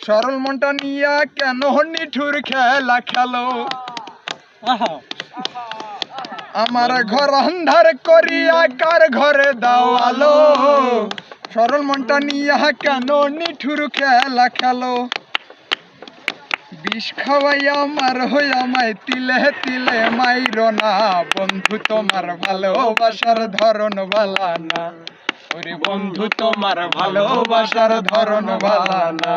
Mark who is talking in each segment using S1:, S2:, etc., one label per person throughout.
S1: সরল মনটা নিয়া কেন নিঠুর খেলা খেলো? আমার ঘর আন্ধার করিয়া কার ঘরে দাও আলো সরল মনটা নিয়া কেন নিঠুর খেলা খেলো? বিষ খাওয়াইয়া আমার হইয়া মাই তিলে তিলে মাইর না। বন্ধু, তোমার ভালোবাসার ধরন ভালা না। ওরে বন্ধু, তোমার ভালোবাসার ধরন ভালা না।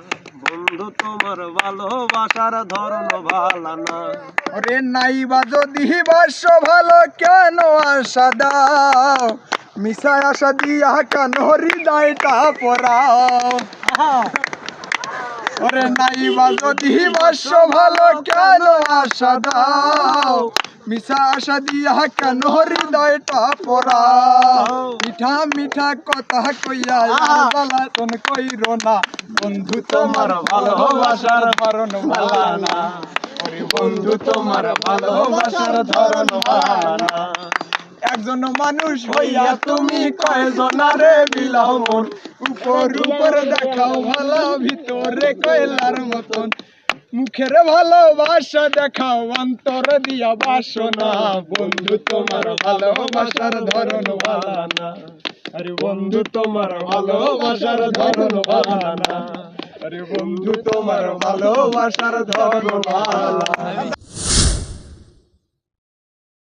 S2: বন্ধু, তোমার ভালোবাসার ধরন ভালো না।
S1: ওরে নাইবা যদি বাস ভালো, কেন আশা দাও? মিশায় আশা দিয়া কেন হৃদয়টা পড়াও ওরে নাইবা যদি বাস ভালো, কেন আশা দাও? মিশা আশা দিয়া কেন হৃদয়টা পড়াও মিঠা মিঠা কথা কইয়া জ্বালাতন কইরো না। বন্ধু তোমার ভালোবাসার ধরন ভালা না বন্ধু তোমার ভালোবাসার ধরন ভালা না একজন মানুষ হইয়া তুমি কয়জনারে বিলাও মন? উপর উপর দেখাও ভালো ভিতরে কয়লার মতন। মুখের ভালোবাসা দেখাও, অন্তর দিয়া বাসনা। বন্ধু, তোমার ভালোবাসার ধরন ভালা না আরে বন্ধু, তোমার ভালোবাসার ধরন ভালা না আরে বন্ধু, তোমার ভালোবাসার ধরন ভালা